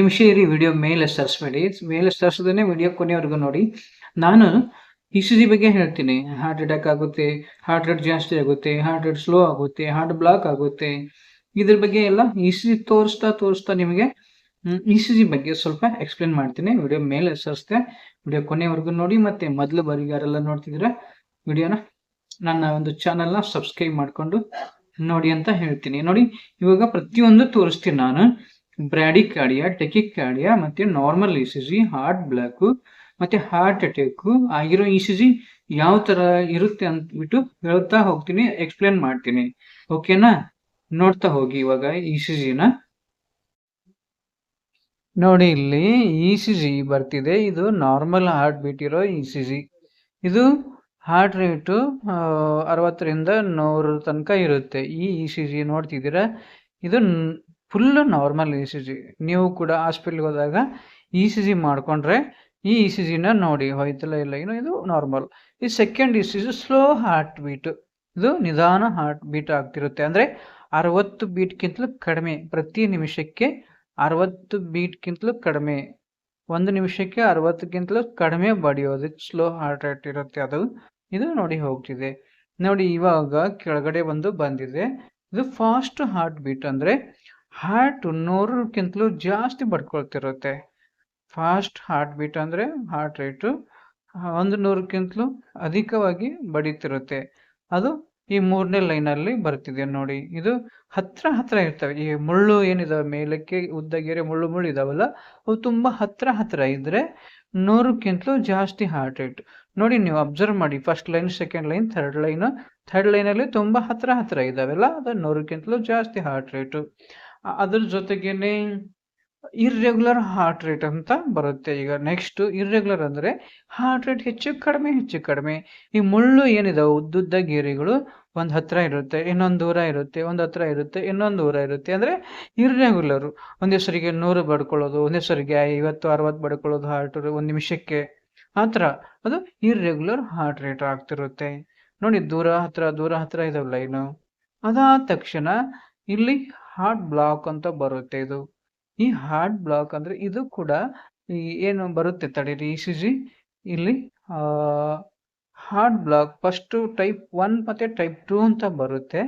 ನಿಮಿಷ ಇರಿ ವಿಡಿಯೋ ಮೇಲೆ ಸರಿಸ್ಬೇಡಿ ಮೇಲೆ ಸರಿಸೋದನ್ನೇ ವಿಡಿಯೋ ಕೊನೆವರೆಗೂ ನೋಡಿ. ನಾನು ಇ ಸಿ ಜಿ ಬಗ್ಗೆ ಹೇಳ್ತೀನಿ. ಹಾರ್ಟ್ ಅಟ್ಯಾಕ್ ಆಗುತ್ತೆ ಹಾರ್ಟ್ ರೇಟ್ ಜಾಸ್ತಿ ಆಗುತ್ತೆ ಹಾರ್ಟ್ ರೇಟ್ ಸ್ಲೋ ಆಗುತ್ತೆ ಹಾರ್ಟ್ ಬ್ಲಾಕ್ ಆಗುತ್ತೆ. ಇದ್ರ ಬಗ್ಗೆ ಎಲ್ಲ ಇ ಸಿ ಜಿ ತೋರಿಸ್ತಾ ತೋರಿಸ್ತಾ ನಿಮಗೆ ಇ ಸಿ ಜಿ ಬಗ್ಗೆ ಸ್ವಲ್ಪ ಎಕ್ಸ್ಪ್ಲೇನ್ ಮಾಡ್ತೀನಿ. ವಿಡಿಯೋ ಮೇಲೆ ಸರಿಸ್ತೆ ವಿಡಿಯೋ ಕೊನೆವರೆಗೂ ನೋಡಿ. ಮತ್ತೆ ಮೊದಲು ಬಾರಿ ಯಾರೆಲ್ಲ ನೋಡ್ತಿದ್ರೆ ವಿಡಿಯೋನ ನನ್ನ ಒಂದು ಚಾನಲ್ನ ಸಬ್ಸ್ಕ್ರೈಬ್ ಮಾಡಿಕೊಂಡು ನೋಡಿ ಅಂತ ಹೇಳ್ತೀನಿ. ನೋಡಿ, ಇವಾಗ ಪ್ರತಿಯೊಂದು ತೋರಿಸ್ತೀನಿ ನಾನು. ಬ್ರ್ಯಾಡಿಕಾರ್ಡಿಯಾ ಟೆಕಿಕಾರ್ಡಿಯಾ ಮತ್ತೆ normal E C G heart block, ಮತ್ತೆ ಹಾರ್ಟ್ ಅಟ್ಯಾಕು ಆಗಿರೋ ಇ ಸಿ ಜಿ ಯಾವ ತರ ಇರುತ್ತೆ ಅಂದ್ಬಿಟ್ಟು ಹೇಳ್ತಾ ಹೋಗ್ತೀನಿ, ಎಕ್ಸ್ಪ್ಲೇನ್ ಮಾಡ್ತೀನಿ. ಓಕೆನಾ? ನೋಡ್ತಾ ಹೋಗಿ ಇವಾಗ ಇ ಸಿ ಜಿನ ನೋಡಿ ಇಲ್ಲಿ ಇ ಸಿ ಜಿ ಬರ್ತಿದೆ, ಇದು ನಾರ್ಮಲ್ ಹಾರ್ಟ್ ಬೀಟ್ ಇರೋ ಇ ಸಿ ಜಿ ಇದು ಹಾರ್ಟ್ ರೇಟು ಅರವತ್ತರಿಂದ ನೂರ ತನಕ ಇರುತ್ತೆ ಈ ಇ ಸಿ ಜಿ ನೋಡ್ತಿದ್ದೀರಾ? ಇದು full normal E C G ನೀವು ಕೂಡ ಹಾಸ್ಪಿಟ್ಲ್ಗೆ ಹೋದಾಗ ಇ ಸಿ ಜಿ ಮಾಡಿಕೊಂಡ್ರೆ ಈ ಇ ಸಿ ಜಿನ ನೋಡಿ, ಹೋಯ್ತಲ್ಲ ಇಲ್ಲ, ಏನು ಇದು ನಾರ್ಮಲ್ ಈ second E C G slow heart beat ಇದು ನಿಧಾನ ಹಾರ್ಟ್ ಬೀಟ್ ಆಗ್ತಿರುತ್ತೆ. ಅಂದರೆ ಅರವತ್ತು ಬೀಟ್ಗಿಂತಲೂ ಕಡಿಮೆ, ಪ್ರತಿ ನಿಮಿಷಕ್ಕೆ ಅರವತ್ತು ಬೀಟ್ಗಿಂತಲೂ ಕಡಿಮೆ. ಒಂದು ನಿಮಿಷಕ್ಕೆ ಅರವತ್ತಕ್ಕಿಂತಲೂ ಕಡಿಮೆ ಬಡಿಯೋದು ಸ್ಲೋ ಹಾರ್ಟ್ ರೇಟ್ ಇರುತ್ತೆ ಅದು. ಇದು ನೋಡಿ ಹೋಗ್ತಿದೆ. ನೋಡಿ ಇವಾಗ ಕೆಳಗಡೆ ಬಂದು ಬಂದಿದೆ. ಇದು ಫಾಸ್ಟ್ ಹಾರ್ಟ್ ಬೀಟ್ ಅಂದರೆ ಹಾರ್ಟ್ ನೂರಕ್ಕಿಂತಲೂ ಜಾಸ್ತಿ ಬಡ್ಕೊಳ್ತಿರುತ್ತೆ. ಫಾಸ್ಟ್ ಹಾರ್ಟ್ ಬೀಟ್ ಅಂದರೆ ಹಾರ್ಟ್ ರೇಟು ಒಂದು ನೂರಕ್ಕಿಂತಲೂ ಅಧಿಕವಾಗಿ ಬಡೀತಿರುತ್ತೆ. ಅದು ಈ ಮೂರನೇ ಲೈನಲ್ಲಿ ಬರ್ತಿದೆ ನೋಡಿ. ಇದು ಹತ್ರ ಹತ್ರ ಇರ್ತವೆ. ಈ ಮುಳ್ಳು ಏನಿದಾವೆ, ಮೇಲಕ್ಕೆ ಉದ್ದಗೆರೆ ಮುಳ್ಳು ಮುಳ್ಳು ಇದಾವಲ್ಲ, ಅವು ತುಂಬ ಹತ್ರ ಹತ್ರ ಇದ್ರೆ ನೂರಕ್ಕಿಂತಲೂ ಜಾಸ್ತಿ ಹಾರ್ಟ್ ರೇಟ್. ನೋಡಿ, ನೀವು ಅಬ್ಸರ್ವ್ ಮಾಡಿ. First line, second line, third line. Third ಲೈನಲ್ಲಿ ತುಂಬ ಹತ್ರ ಹತ್ರ ಇದಾವೆಲ್ಲ, ಅದು ನೂರಕ್ಕಿಂತಲೂ ಜಾಸ್ತಿ ಹಾರ್ಟ್ ರೇಟು. ಅದ್ರ ಜೊತೆಗೇನೆ ಇರ್ರೆಗ್ಯುಲರ್ ಹಾರ್ಟ್ ರೇಟ್ ಅಂತ ಬರುತ್ತೆ. ಈಗ ನೆಕ್ಸ್ಟ್ ಇರ್ರೆಗ್ಯುಲರ್ ಅಂದರೆ ಹಾರ್ಟ್ ರೇಟ್ ಹೆಚ್ಚು ಕಡಿಮೆ ಹೆಚ್ಚು ಕಡಿಮೆ. ಈ ಮುಳ್ಳು ಏನಿದಾವೆ? ಉದ್ದುದ್ದ ಗೆರೆಗಳು. ಒಂದು ಹತ್ರ ಇರುತ್ತೆ, ಇನ್ನೊಂದು ದೂರ ಇರುತ್ತೆ, ಒಂದು ಹತ್ರ ಇರುತ್ತೆ, ಇನ್ನೊಂದು ದೂರ ಇರುತ್ತೆ. ಅಂದರೆ ಇರ್ರೆಗ್ಯುಲರು ಒಂದೇ ಸರಿಗೆ ನೂರು ಬಡ್ಕೊಳ್ಳೋದು, ಒಂದೇ ಸರಿಗೆ ಐವತ್ತು, ಅರವತ್ತು ಬಡ್ಕೊಳ್ಳೋದು ಹಾರ್ಟ್ ಒಂದು ನಿಮಿಷಕ್ಕೆ. ಆ ಥರ ಅದು ಇರ್ರೆಗ್ಯುಲರ್ ಹಾರ್ಟ್ ರೇಟ್ ಆಗ್ತಿರುತ್ತೆ. ನೋಡಿ ದೂರ ಹತ್ರ ದೂರ ಹತ್ರ ಇದಾವೆ ಲೈನು ಅದಾದ ತಕ್ಷಣ ಇಲ್ಲಿ ಹಾರ್ಟ್ ಬ್ಲಾಕ್ ಅಂತ ಬರುತ್ತೆ ಇದು. ಈ ಹಾರ್ಟ್ ಬ್ಲಾಕ್ ಅಂದರೆ ಇದು ಕೂಡ ಏನು ಬರುತ್ತೆ ತಡೀರಿ ಇ ಸಿ ಜಿ ಇಲ್ಲಿ heart block first type one ಮತ್ತು ಟೈಪ್ ಟೂ ಅಂತ ಬರುತ್ತೆ.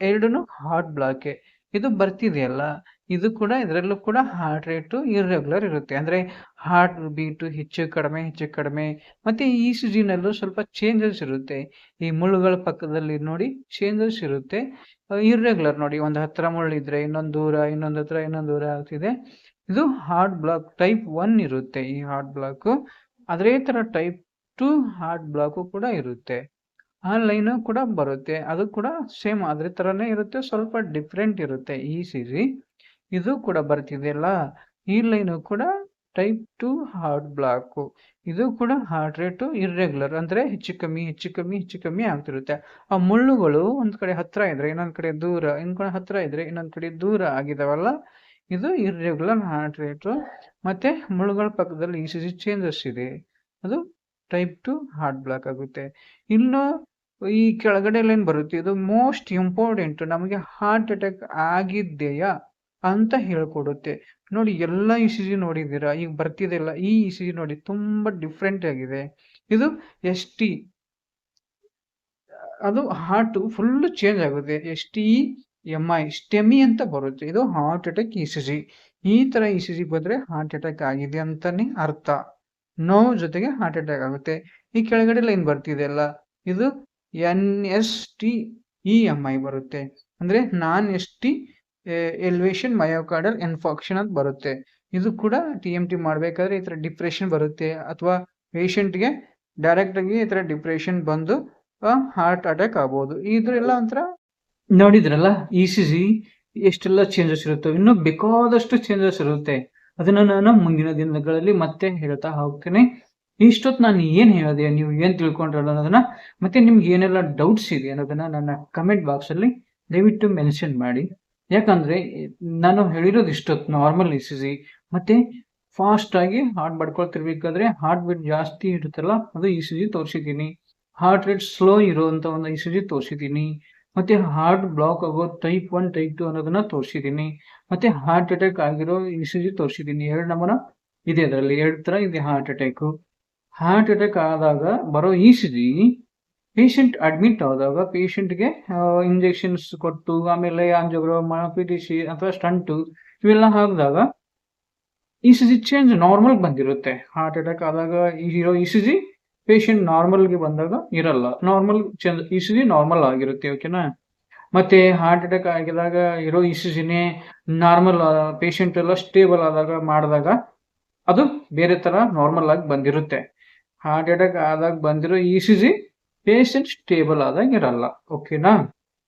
ಎರಡೂ ಹಾರ್ಟ್ ಬ್ಲಾಕೆ ಇದು ಬರ್ತಿದೆಯಲ್ಲ? ಇದು ಕೂಡ ಇದರಲ್ಲೂ ಕೂಡ ಹಾರ್ಟ್ ರೇಟು ಇರ್ರೆಗ್ಯುಲರ್ ಇರುತ್ತೆ. ಅಂದರೆ ಹಾರ್ಟ್ ಬೀಟು ಹೆಚ್ಚು ಕಡಿಮೆ ಹೆಚ್ಚು ಕಡಿಮೆ. ಮತ್ತು ಈ ಸಿಜಿನಲ್ಲೂ ಸ್ವಲ್ಪ ಚೇಂಜಸ್ ಇರುತ್ತೆ. ಈ ಮುಳ್ಳುಗಳ ಪಕ್ಕದಲ್ಲಿ ನೋಡಿ ಚೇಂಜಸ್ ಇರುತ್ತೆ. ಇರ್ರೆಗ್ಯುಲರ್ ನೋಡಿ, ಒಂದು ಹತ್ರ ಮುಳ್ಳಿದ್ರೆ ಇನ್ನೊಂದು ದೂರ, ಇನ್ನೊಂದು ಹತ್ರ ಇನ್ನೊಂದು ದೂರ ಆಗ್ತಿದೆ. ಇದು ಹಾರ್ಟ್ ಬ್ಲಾಕ್ ಟೈಪ್ ಒನ್ ಇರುತ್ತೆ ಈ ಹಾರ್ಟ್ ಬ್ಲಾಕು ಅದೇ ಥರ ಟೈಪ್ ಟು ಹಾರ್ಟ್ ಬ್ಲಾಕು ಕೂಡ ಇರುತ್ತೆ. ಆ ಲೈನು ಕೂಡ ಬರುತ್ತೆ. ಅದು ಕೂಡ ಸೇಮ್ ಅದ್ರ ಥರನೇ ಇರುತ್ತೆ. ಸ್ವಲ್ಪ ಡಿಫ್ರೆಂಟ್ ಇರುತ್ತೆ ಈ ಸಿ ಜಿ ಇದು ಕೂಡ ಬರ್ತಿದೆಯಲ್ಲ ಈ ಲೈನು ಕೂಡ ಟೈಪ್ ಟು ಹಾರ್ಟ್ ಬ್ಲಾಕು ಇದು ಕೂಡ ಹಾರ್ಟ್ ರೇಟು ಇರ್ರೆಗ್ಯುಲರ್ ಅಂದರೆ ಹೆಚ್ಚು ಕಮ್ಮಿ ಹೆಚ್ಚು ಕಮ್ಮಿ ಹೆಚ್ಚು ಕಮ್ಮಿ ಆಗ್ತಿರುತ್ತೆ. ಆ ಮುಳ್ಳುಗಳು ಒಂದು ಕಡೆ ಹತ್ರ ಇದ್ದರೆ ಇನ್ನೊಂದು ಕಡೆ ದೂರ, ಇನ್ನೊಂದು ಕಡೆ ಹತ್ರ ಇದ್ದರೆ ಇನ್ನೊಂದು ಕಡೆ ದೂರ ಆಗಿದಾವಲ್ಲ, ಇದು ಇರ್ರೆಗ್ಯುಲರ್ ಹಾರ್ಟ್ ರೇಟು ಮತ್ತು ಮುಳ್ಳುಗಳ ಪಕ್ಕದಲ್ಲಿ ಈ ಸಿ ಚೇಂಜಸ್ ಇದೆ. ಅದು ಟೈಪ್ ಟು ಹಾರ್ಟ್ ಬ್ಲಾಕ್ ಆಗುತ್ತೆ. ಇನ್ನು ಈ ಕೆಳಗಡೆ ಏನು ಬರುತ್ತೆ? ಇದು ಮೋಸ್ಟ್ ಇಂಪಾರ್ಟೆಂಟ್ ನಮಗೆ ಹಾರ್ಟ್ ಅಟ್ಯಾಕ್ ಆಗಿದೆಯಾ ಅಂತ ಹೇಳ್ಕೊಡುತ್ತೆ. ನೋಡಿ ಎಲ್ಲ ಇ ಸಿ ಜಿ ನೋಡಿದ್ದೀರಾ? ಈಗ ಬರ್ತಿದೆಯಲ್ಲ ಈ ಇ ಸಿ ಜಿ ನೋಡಿ ತುಂಬ ಡಿಫ್ರೆಂಟ್ ಆಗಿದೆ. ಇದು ಎಸ್ ಟಿ, ಅದು ಹಾರ್ಟ್ ಫುಲ್ ಚೇಂಜ್ ಆಗುತ್ತೆ. S T M I, STEMI ಅಂತ ಬರುತ್ತೆ. ಇದು heart attack E C G ಈ ಥರ ಇ ಸಿ ಜಿ ಬಂದರೆ ಹಾರ್ಟ್ ಅಟ್ಯಾಕ್ ಆಗಿದೆ ಅಂತಲೇ ಅರ್ಥ. ನೋವು ಜೊತೆಗೆ ಹಾರ್ಟ್ ಅಟ್ಯಾಕ್ ಆಗುತ್ತೆ. ಈ ಕೆಳಗಡೆ ಲೈನ್ ಬರ್ತಿದೆಯಲ್ಲ ಇದು N S T E M I ಬರುತ್ತೆ. ಅಂದರೆ non S T elevation myocardial infarction ಅಂತ ಬರುತ್ತೆ. ಇದು ಕೂಡ ಟಿ ಎಂ ಟಿ ಮಾಡಬೇಕಾದ್ರೆ ಈ ಥರ ಡಿಪ್ರೆಷನ್ ಬರುತ್ತೆ ಅಥವಾ ಪೇಷಂಟ್ಗೆ ಡೈರೆಕ್ಟಾಗಿ ಈ ಥರ ಡಿಪ್ರೆಷನ್ ಬಂದು ಹಾರ್ಟ್ ಅಟ್ಯಾಕ್ ಆಗ್ಬೋದು. ಇದರೆಲ್ಲ ಒಂಥರ ನೋಡಿದ್ರಲ್ಲ ಇ ಸಿ ಜಿ ಎಷ್ಟೆಲ್ಲ ಚೇಂಜಸ್ ಇರುತ್ತೆ, ಇನ್ನೂ ಬೇಕಾದಷ್ಟು ಚೇಂಜಸ್ ಇರುತ್ತೆ. ಅದನ್ನು ನಾನು ಮುಂದಿನ ದಿನಗಳಲ್ಲಿ ಮತ್ತೆ ಹೇಳ್ತಾ ಹೋಗ್ತೀನಿ. ಇಷ್ಟೊತ್ತು ನಾನು ಏನು ಹೇಳಿದೆ, ನೀವು ಏನು ತಿಳ್ಕೊಂಡ್ರಲ್ಲ ಅನ್ನೋದನ್ನ, ಮತ್ತೆ ನಿಮ್ಗೆ ಏನೆಲ್ಲ ಡೌಟ್ಸ್ ಇದೆ ಅನ್ನೋದನ್ನ ನನ್ನ ಕಮೆಂಟ್ ಬಾಕ್ಸಲ್ಲಿ ದಯವಿಟ್ಟು ಮೆನ್ಷನ್ ಮಾಡಿ. ಯಾಕಂದರೆ, ನಾನು ಹೇಳಿರೋದು ಇಷ್ಟೊತ್ತು normal E C G fast ಆಗಿ ಹಾರ್ಟ್ ಬಡ್ಕೊಳ್ತಿರ್ಬೇಕಾದ್ರೆ ಹಾರ್ಟ್ ಬೀಟ್ ಜಾಸ್ತಿ ಇರುತ್ತಲ್ಲ, ಅದು ಇ ಸಿ ಜಿ ತೋರಿಸಿದ್ದೀನಿ. ಹಾರ್ಟ್ ರೇಟ್ ಸ್ಲೋ ಇರುವಂತ ಒಂದು ಇ ಸಿ ಜಿ ತೋರಿಸಿದ್ದೀನಿ. ಮತ್ತೆ ಹಾರ್ಟ್ ಬ್ಲಾಕ್ ಆಗೋ ಟೈಪ್ ಒನ್ ಟೈಪ್ ಟು ಅನ್ನೋದನ್ನ ತೋರಿಸಿದ್ದೀನಿ. ಮತ್ತೆ ಹಾರ್ಟ್ ಅಟ್ಯಾಕ್ ಆಗಿರೋ ಇ ಸಿ ಜಿ ತೋರಿಸಿದ್ದೀನಿ. ಎರಡು ನಮೂನ ಇದೆ ಅದರಲ್ಲಿ. ಎರಡು ತರ ಇದೆ ಹಾರ್ಟ್ ಅಟ್ಯಾಕ್ ಹಾರ್ಟ್ ಅಟ್ಯಾಕ್ ಆದಾಗ ಬರೋ E C G patient admit ಆದಾಗ ಪೇಷಂಟ್ಗೆ ಇಂಜೆಕ್ಷನ್ಸ್ ಕೊಟ್ಟು, ಆಮೇಲೆ ಆಂಜೋಗ್ರಾಮ್ ಪಿ ಟಿ ಸಿ ಅಥವಾ ಸ್ಟಂಟು ಇವೆಲ್ಲ ಹಾಕಿದಾಗ E C G change normal ಬಂದಿರುತ್ತೆ. ಹಾರ್ಟ್ ಅಟ್ಯಾಕ್ ಆದಾಗ ಇರೋ ಇ ಸಿ ಜಿ ಪೇಷಂಟ್ ನಾರ್ಮಲ್ಗೆ ಬಂದಾಗ ಇರಲ್ಲ. Normal change E C G normal ಆಗಿರುತ್ತೆ ಓಕೆನಾ ಮತ್ತೆ ಹಾರ್ಟ್ ಅಟ್ಯಾಕ್ ಆಗಿದಾಗ ಇರೋ ಇ ಸಿ ಜಿನೇ ನಾರ್ಮಲ್ ಪೇಷಂಟ್ ಎಲ್ಲ ಸ್ಟೇಬಲ್ ಆದಾಗ ಮಾಡಿದಾಗ ಅದು ಬೇರೆ ತರ ನಾರ್ಮಲ್ ಆಗಿ ಬಂದಿರುತ್ತೆ. ಹಾರ್ಟ್ ಅಟ್ಯಾಕ್ ಆದಾಗ ಬಂದಿರೋ E C G patient stable ಆದಾಗ ಇರಲ್ಲ. ಓಕೆನಾ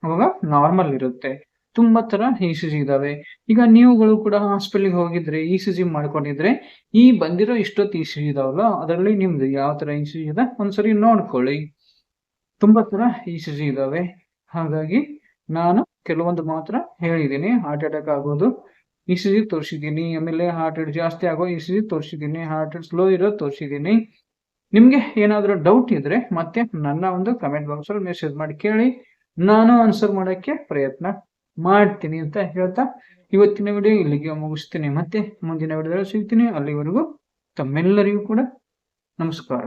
ಅವಾಗ ನಾರ್ಮಲ್ ಇರುತ್ತೆ. ತುಂಬಾ ತರ ಇ ಸಿ ಜಿ ಇದಾವೆ. ಈಗ ನೀವುಗಳು ಕೂಡ ಹಾಸ್ಪಿಟಲ್ಗೆ ಹೋಗಿದ್ರೆ ಇ ಸಿ ಜಿ ಮಾಡ್ಕೊಂಡಿದ್ರೆ, ಈ ಬಂದಿರೋ ಇಷ್ಟೊತ್ತು ಇ ಸಿ ಜಿ ಇದಾವಲ್ಲ, ಅದರಲ್ಲಿ ನಿಮ್ದು ಯಾವ ತರ ಇ ಸಿ ಇದೆ ಒಂದ್ಸರಿ ನೋಡ್ಕೊಳ್ಳಿ. ತುಂಬಾ ತರ ಇ ಸಿ ಇದಾವೆ. ಹಾಗಾಗಿ ನಾನು ಕೆಲವೊಂದು ಮಾತ್ರ ಹೇಳಿದ್ದೀನಿ. ಹಾರ್ಟ್ ಅಟ್ಯಾಕ್ ಆಗೋದು ಇ ಸಿ ಜಿ ತೋರಿಸಿದ್ದೀನಿ. ಆಮೇಲೆ ಹಾರ್ಟ್ ರೇಟ್ ಜಾಸ್ತಿ ಆಗೋ ಇ ಸಿ ಜಿ ತೋರಿಸಿದ್ದೀನಿ. ಹಾರ್ಟ್ ರೇಟ್ ಸ್ಲೋ ಇರೋ ತೋರಿಸಿದ್ದೀನಿ. ನಿಮಗೆ ಏನಾದರೂ ಡೌಟ್ ಇದ್ರೆ ಮತ್ತೆ ನನ್ನ ಒಂದು ಕಮೆಂಟ್ ಬಾಕ್ಸಲ್ಲಿ ಮೆಸೇಜ್ ಮಾಡಿ ಕೇಳಿ. ನಾನು ಆನ್ಸರ್ ಮಾಡೋಕ್ಕೆ ಪ್ರಯತ್ನ ಮಾಡ್ತೀನಿ ಅಂತ ಹೇಳ್ತಾ ಇವತ್ತಿನ ವಿಡಿಯೋ ಇಲ್ಲಿಗೆ ಮುಗಿಸ್ತೀನಿ. ಮತ್ತೆ ಮುಂದಿನ ವಿಡಿಯೋದಲ್ಲಿ ಸಿಗ್ತೀನಿ. ಅಲ್ಲಿವರೆಗೂ ತಮ್ಮೆಲ್ಲರಿಗೂ ಕೂಡ ನಮಸ್ಕಾರ.